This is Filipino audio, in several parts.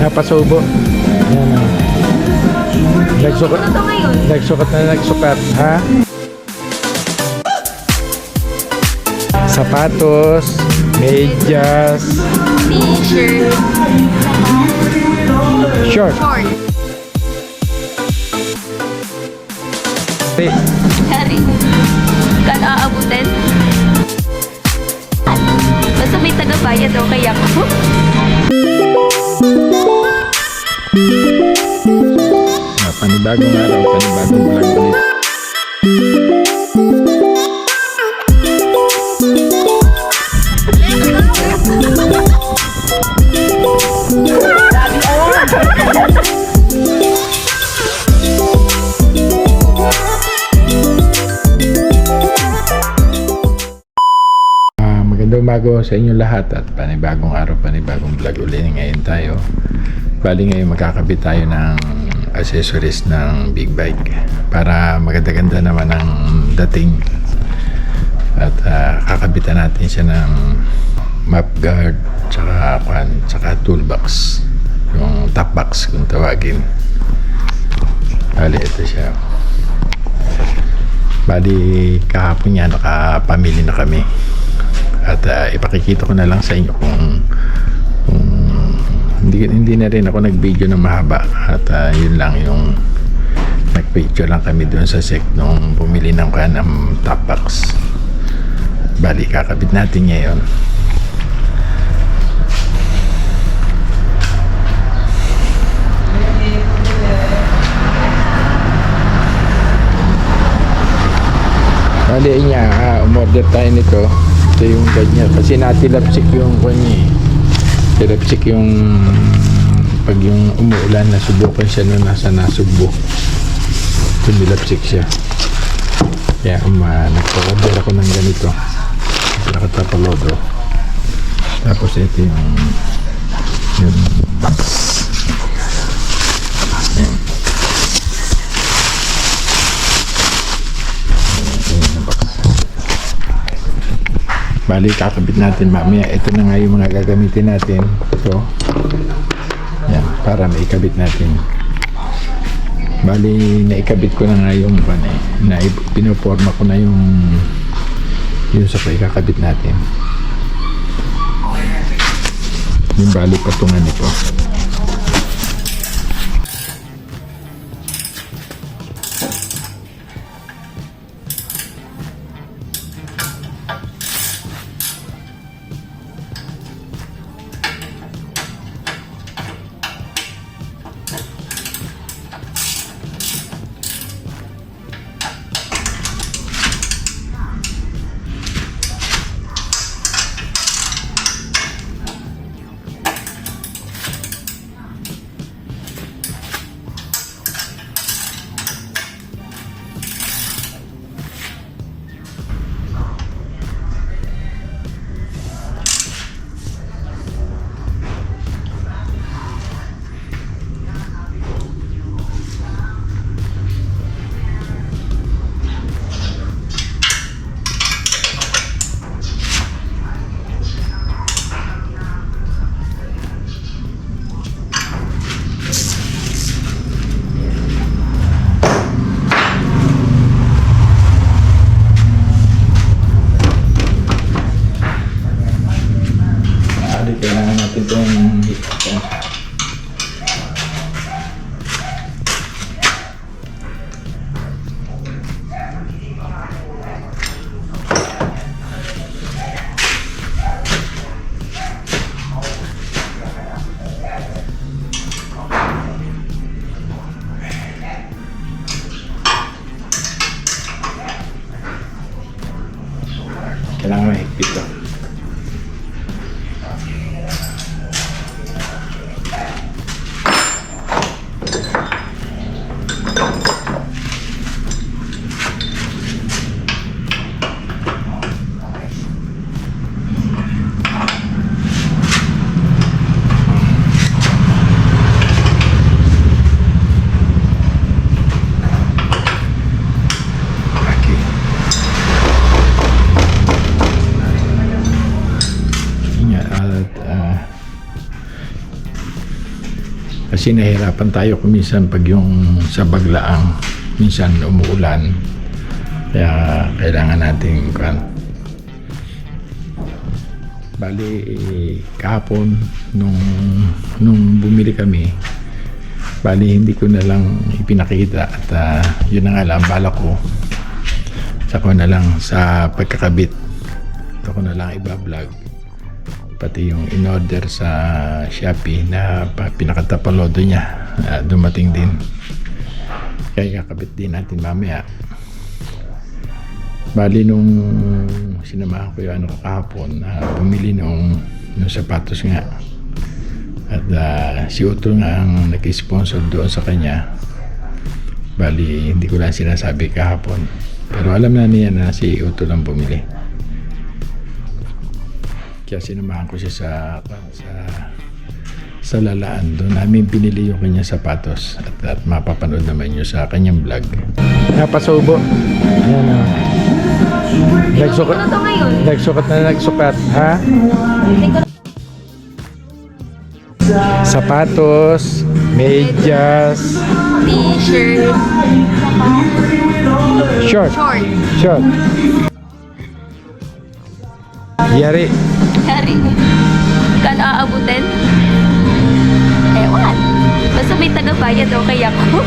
Napasubo. Yan. oh. Nagsukat, Ano nagsukat na nagsukat, ha? Sapatos, medyas, T-shirt. short. Short. Kari. Kan aabutin. Basta may tagabayad okay ako. Panibagong araw, panibagong vlog ulit. Ah, magandang umaga sa inyo lahat at panibagong araw, panibagong vlog ulit ngayon tayo. Bali ngayon magkakabit tayo ng accessories ng big bike para maganda-ganda naman ang dating. At ah, kakabitan natin siya ng map guard, tsaka, kwan, tsaka toolbox. Yung top box kung tawagin. Bali ito siya. Bali kahapon niya nakapamili na kami. At ah, ipakikita ko na lang sa inyo kung hindi, hindi na rin ako nag-video ng mahaba at ah, yun lang yung nag-picture lang kami doon sa sec nung bumili ng kan ng top box. Bali kakabit natin ngayon. Bali niya, ah, umorder tayo nito. Ito yung ganyan. Kasi natilapsik yung kanya Tilapsik yung pag yung umuulan, nasubukan siya nung nasa nasugbo. Tumilapsik siya. Kaya um, uh, nagpa-order ako ng ganito. Nakatapalodo. Tapos ito yung yung box. Yan. Yan yung box. Bali, kakabit natin mamaya. Ito na nga yung mga gagamitin natin. Ito. Yan, para maikabit natin. Bali, naikabit ko na nga yung pan eh. Na, pinoforma ko na yung yung sa ikakabit natin. Yung bali patungan nito. Kasi nahirapan tayo kung minsan pag yung sa baglaang, minsan umuulan. Kaya kailangan nating kan. Bali, kahapon, nung, nung bumili kami, bali hindi ko na lang ipinakita at ah, yun na nga lang, bala ko. Sa ko na lang sa pagkakabit. Ito ko na lang iba-vlog pati yung in-order sa Shopee na pa- pinakatapalodo niya. Ah, dumating din. Kaya kakabit din natin mamaya. Bali nung sinamahan ko yung ano kahapon na bumili nung, nung sapatos nga. At ah, si Utol nga ang nag-sponsor doon sa kanya. Bali hindi ko lang sinasabi kahapon. Pero alam na niya na si Utol ang bumili kaya sinamahan ko siya sa sa sa lalaan doon. Namin pinili yung kanyang sapatos at, at mapapanood naman nyo sa kanyang vlog. Napasubo. Ayan o nagsukat, Ano nagsukat na nagsukat ha? Sapatos medyas t-shirt, short. Short. short. Yari Yari. Kano aabutin? Ewan. Basta may tagabayad okay ako.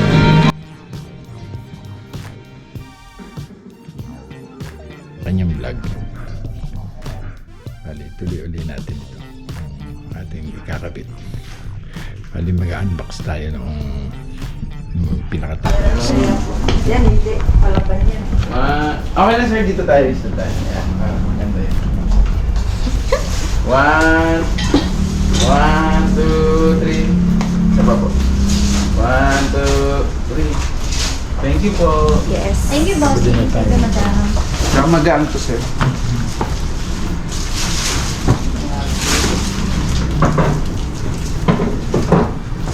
kanyang vlog. Bali, tuloy uli natin ito. Ating ikakabit. Bali, mag-unbox tayo nung, nung pinakatapos. Yan, hindi. Palaban yan. Ah, okay na sir, dito tayo. Dito tayo. Yan, ah, maganda yun. One, one, two, three. Saba po. One, two, three. Thank you po. Yes. Thank you, boss. Na. Thank you, madam. Saka magaan to sir.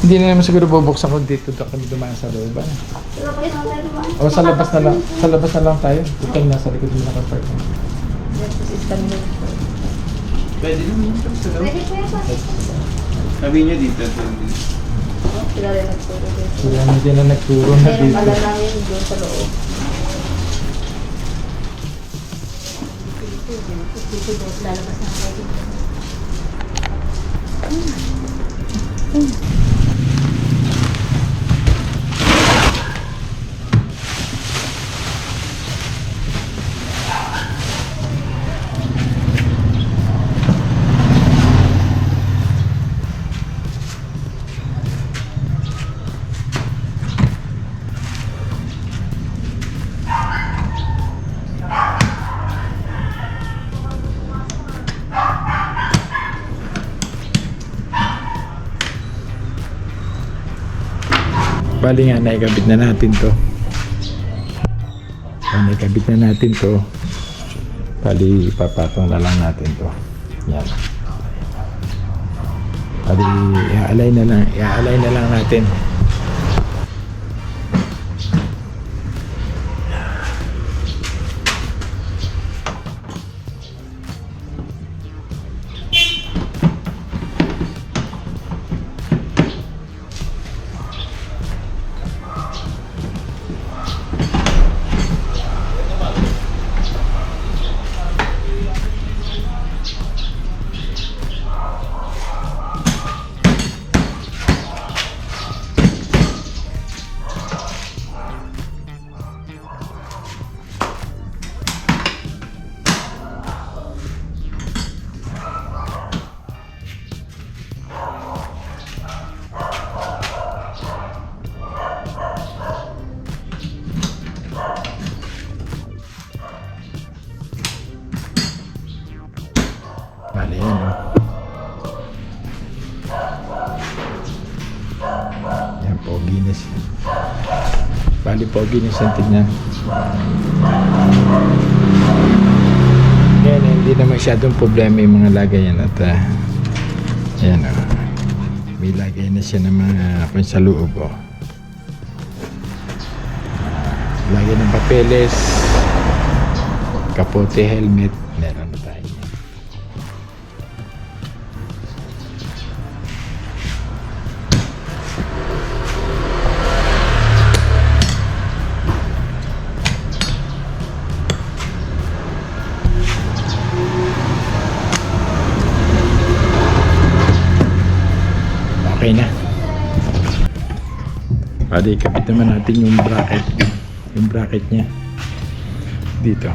Hindi na naman siguro bubuksan ko dito daw kami dumaan sa loob. ano? O sa labas na lang. Sa labas na lang tayo. Total nasa likod mo nakapark. Pwede naman sir. Sa loob. Pwede yan, boss. Sabi niyo dito. ito. Sila rin nagturo dito. Hindi na nagturo na dito. pala namin doon sa loob. Dito doon, lalabas na kayo dito. Bali nga, naikabit na natin to. Kung naikabit na natin to, bali ipapatong na lang natin to. Yan. Bali, iaalay na lang, iaalay na lang natin. Bali, poginis ang tignan. Yan, hindi na masyadong problema yung mga lagay yan at ah, yan, oh. May lagay na siya ng mga kung sa loob, oh. Lagay ng papeles, kapote, helmet, Bali, kapit naman natin yung bracket. Yung bracket niya. Dito.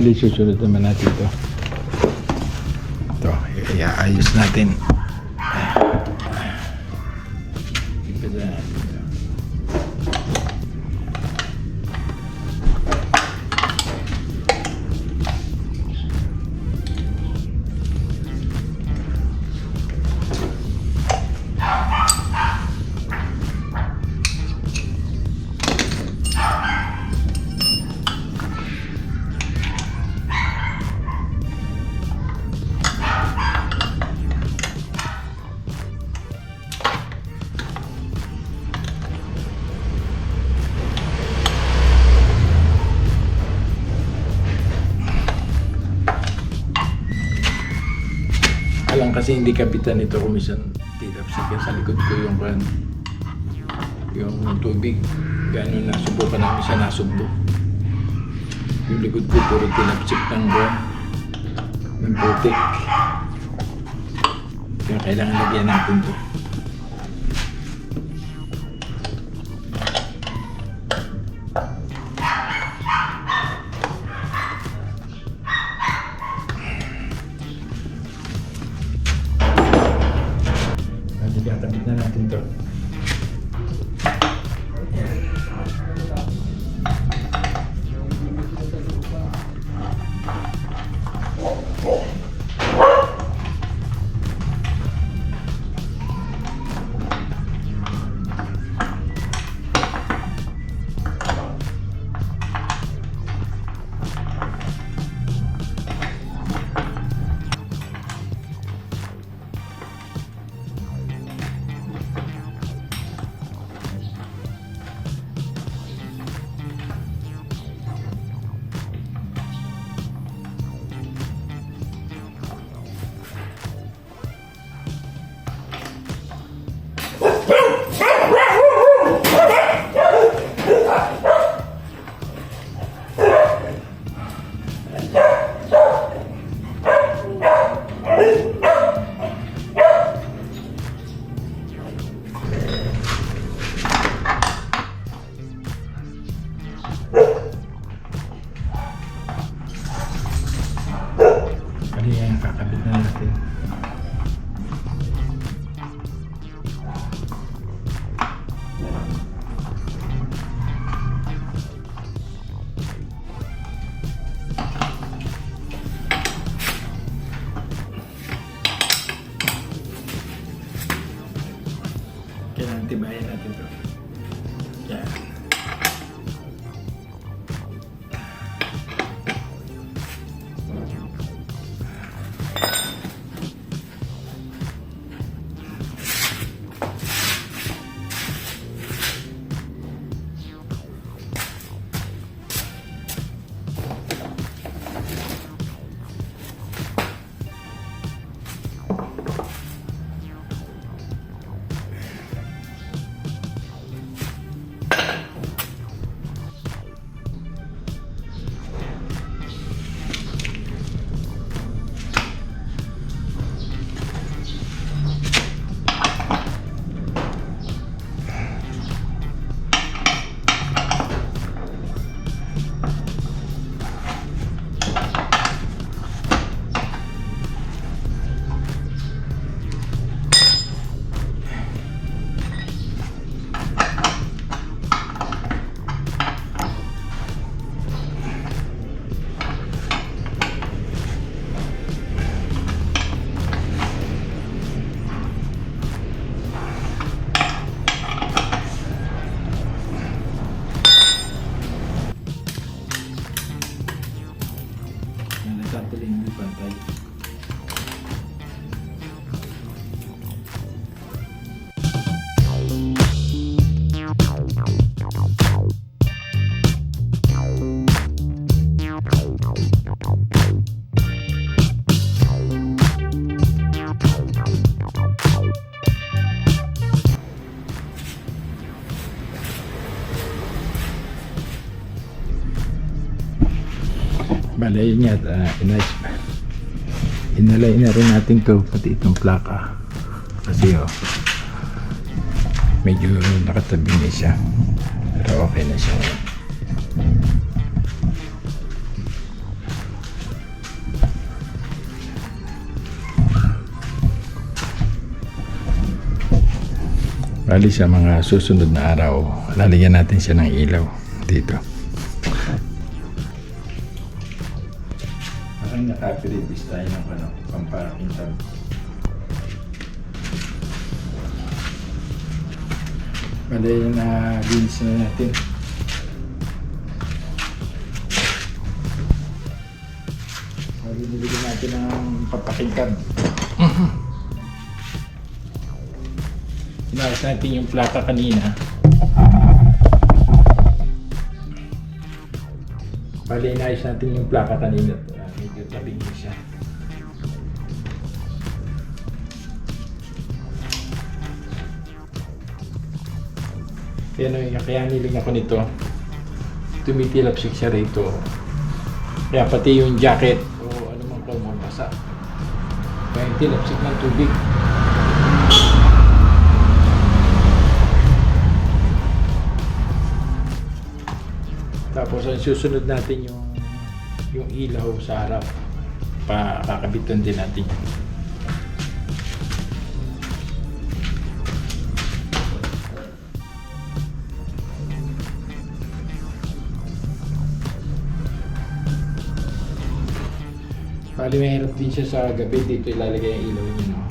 Bali, susunod naman natin ito. Ito, iaayos natin. Kasi hindi kapitan ito kumisan tinapsik yan sa likod ko yung kan yung tubig. Gano'n na subukan namin siya nasubbo yung likod ko puro tinapsik ng buwan ng putik. Kaya kailangan lagyan natin to Bale, yun nga, uh, inayos pa. Inalay na rin natin to, pati itong plaka. Kasi oh, medyo nakatabi na siya. Pero okay na siya. Bali sa mga susunod na araw, lalagyan natin siya ng ilaw dito. Parang nakapilis tayo ng ano, pamparking tab. Bali na linis na natin. Bali nilagyan natin ng papaking tab. Inayos natin yung plaka kanina. Bali, inayos natin yung plaka kanina. Uh, medyo tabing siya. Kaya, no, kaya niling ako nito. Tumitilapsik siya rito. Kaya pati yung jacket o ano man kung mabasa. Kaya tilapsik ng tubig. Tapos ang susunod natin yung yung ilaw sa harap. Pakakabitan din natin. yun. Bali mahirap din siya sa gabi dito ilalagay ang ilaw niya. No?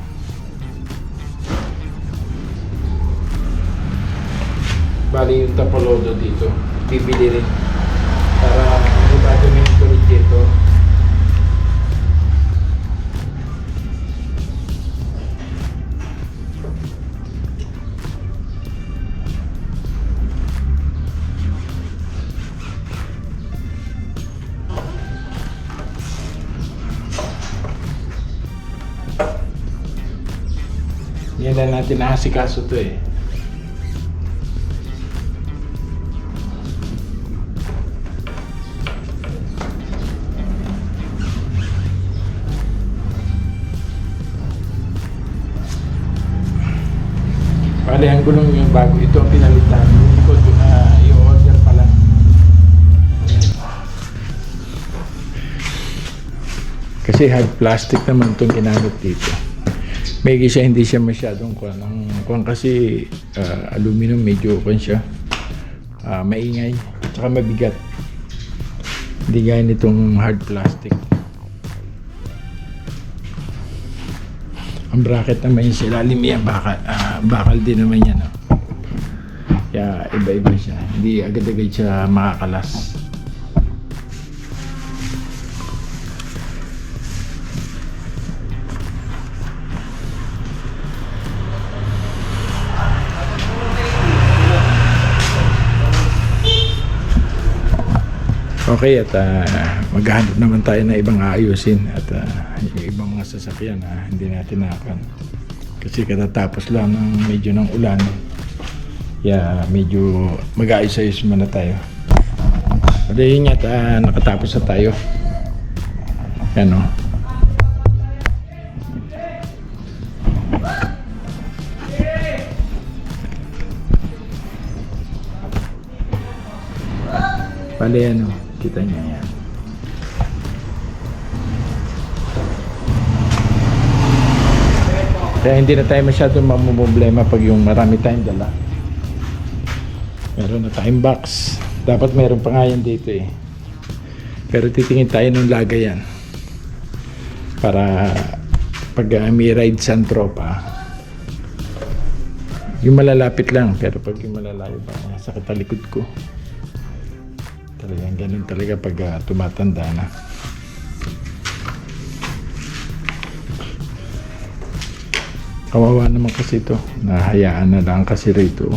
Bali yung tapolodo dito, bibili rin. Para ibado mo yung tulid dito. Yan na natin nakasikaso to ang gulong yung bago. Ito ang pinalitan. Likod, uh, yung order pa lang. Kasi hard plastic naman itong ginamit dito. May siya hindi siya masyadong kuwan. Ang kuwan kasi ah, aluminum medyo kuwan siya. Ah, maingay. Tsaka mabigat. Hindi gaya nitong hard plastic. Ang bracket naman yung silalim yan, bakal, ah, bakal din naman yan. Oh. Kaya iba-iba siya. Hindi agad-agad siya makakalas. Okay, at ah, maghahanap naman tayo na ibang aayusin at ah, yung ibang mga sasakyan na hindi natin nakan. Kasi katatapos lang ng medyo ng ulan. Kaya medyo mag-aayos-ayos muna tayo. At yun at, ah, nakatapos na tayo. Yan o. Bale ano, kita niya yan. Kaya hindi na tayo masyadong mamumblema pag yung marami tayong dala. Meron na tayong box. Dapat meron pa nga yan dito eh. Pero titingin tayo ng lagayan. Para pag uh, may ride sa tropa, yung malalapit lang. Pero pag yung malalayo pa, sa katalikod ko. Talagang ganun talaga pag ah, tumatanda na. Kawawa naman kasi ito. Nahayaan na lang kasi rito.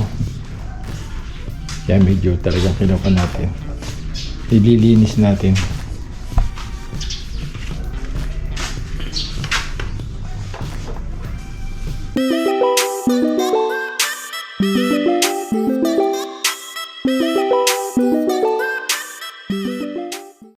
Kaya medyo talagang kinuha natin. Ililinis natin.